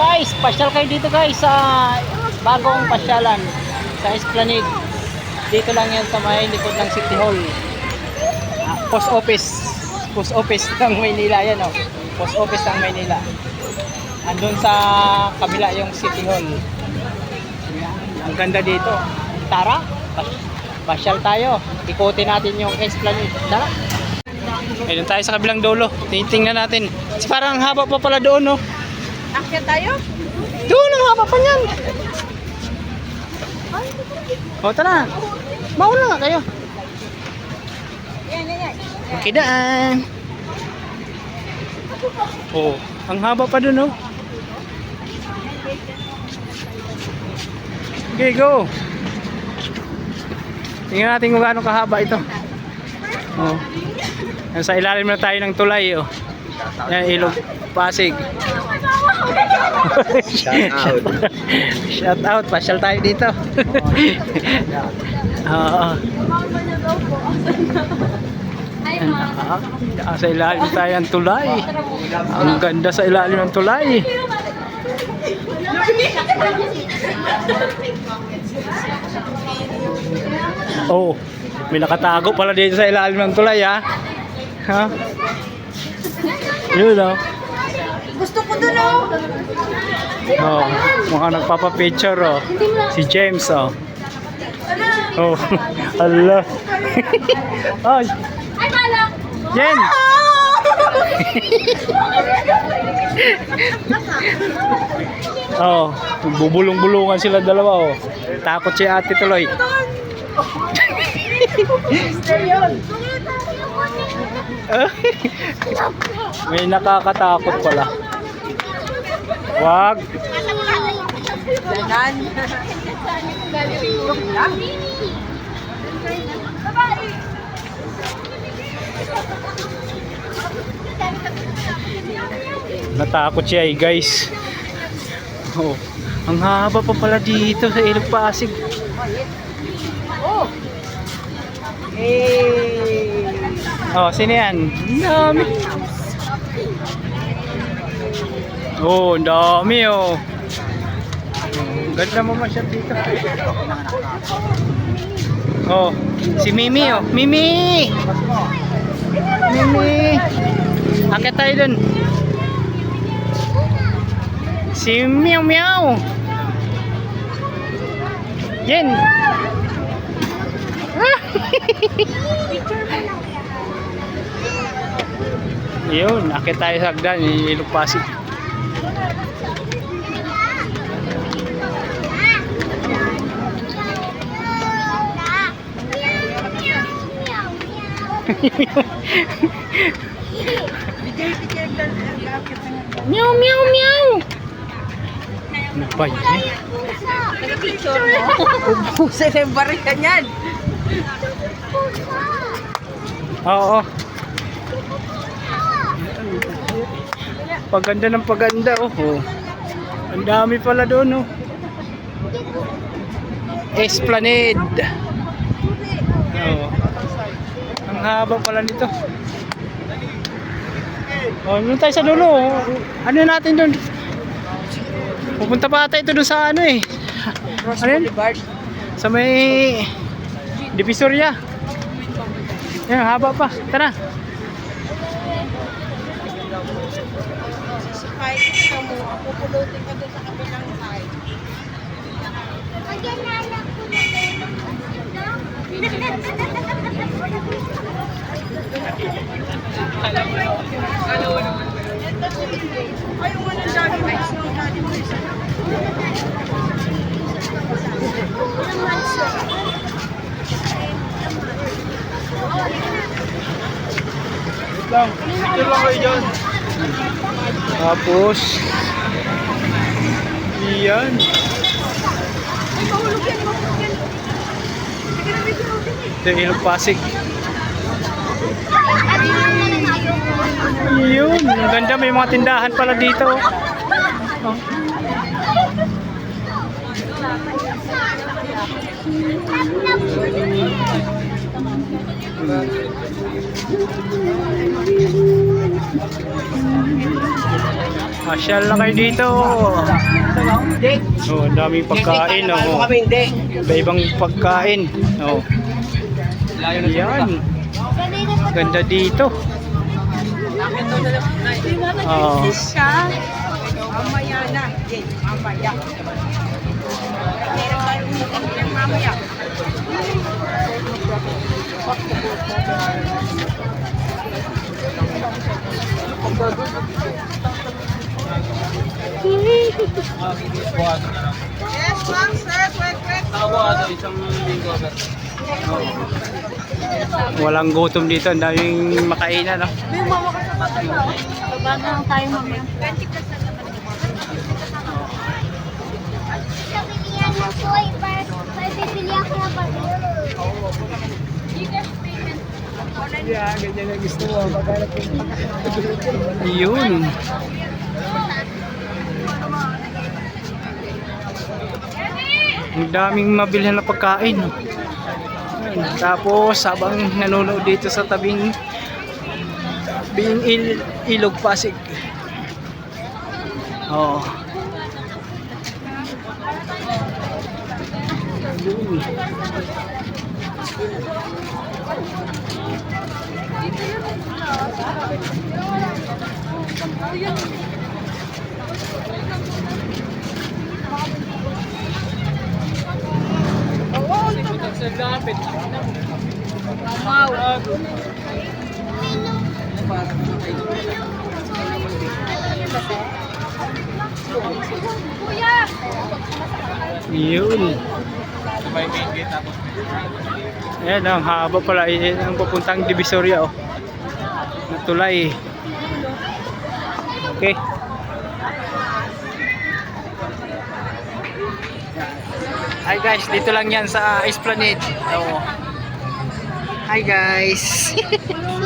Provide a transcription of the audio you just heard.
guys, pasyal kayo dito guys sa bagong pasyalan sa Esplanade. Dito lang yan sa may likod ng City Hall. Ah, post office. Post office ng Maynila yan oh. Post office ng Maynila. Andun sa kabila yung City Hall. Ang ganda dito. Tara, pas- pasyal tayo. Ikutin natin yung Esplanade. Tara. Ayun tayo sa kabilang dulo. Titingnan natin. Parang ang haba pa pala doon, no? Akyat tayo? Doon, ang haba pa niyan. O, tara. Mauna nga kayo. Yan, yan, yan. Oh, ang haba pa doon, oh. Okay, go. Tingnan natin kung gaano kahaba ito. Oh. Nasa ilalim na tayo ng tulay, oh. Yan, ilog, Pasig. Shout out. Shout out, pasyal tayo dito. Oo. Ah, sa ilalim tayo ng tulay. Ang ganda sa ilalim ng tulay. Oh, may nakatago pala dito sa ilalim ng tulay ha. Ha? Yun oh. Gusto ko doon oh. Oh, mukhang nagpapapicture oh. Si James oh. Oh, Allah. Ay, Ay, malak! Jen! Oh, bubulong-bulungan sila dalawa oh. Takot si ate tuloy. May nakakatakot pala. Wag. Ganan. Natakot siya eh guys. Oh, ang haba pa pala dito sa Ilog Pasig. Oh. Hey. Oh, sino yan? Dami. Oh, ang dami oh. Ganda mo masyad dito. Oh, si Mimi oh. Mimi! Mimi! Akit tayo dun. Si Meow Meow! Jen! Yun, akit tayo sa hagdan, ilog meow, meow, meow! Ano ba yun? Nag-picture mo? Ubusin yung barikan yan. Oo. Paganda ng paganda, oh. oh. Ang dami pala doon, oh. Esplanade. Oh. Ang haba pala nito. Oh, doon tayo sa dulo. oh. Ano natin doon? Pupunta pa ata ito doon sa ano eh. Ano yun? Sa may Divisoria. Yan, haba pa. Tara. Kahit ito mo, pupulutin ka doon sa kabilang side. Ay, yung ano dami mo is yung dami mo isa. Lang. Ito lang kayo dyan. Tapos. Iyan. Ito yung Ilog Pasig. Yun. Ang ganda. May mga tindahan pala dito. Oh. Masyal na kayo dito. Oh, ang daming pagkain. Oh. Iba-ibang pagkain. Oh. Yan. Ganda dito. Oh. Mamaya na. Mamaya. Meron meeting mamaya. Yes, ma'am, sir. Quick, quick. Walang gutom dito. Ang daming makainan. No? May mama ka sa bata na. Baba na lang tayo mamaya. Pilihan mo po ay para pipili ako ng bagay. Yun. Ang daming mabilhan na pagkain. Tapos habang nanonood dito sa tabing Bing il Ilog Pasig. Oh. Yun. Yun. Ayan, ang haba pala. Ayan ang papuntang Divisoria. Oh. Natulay. Okay. Hi guys, dito lang yan sa Esplanade. So, hi guys.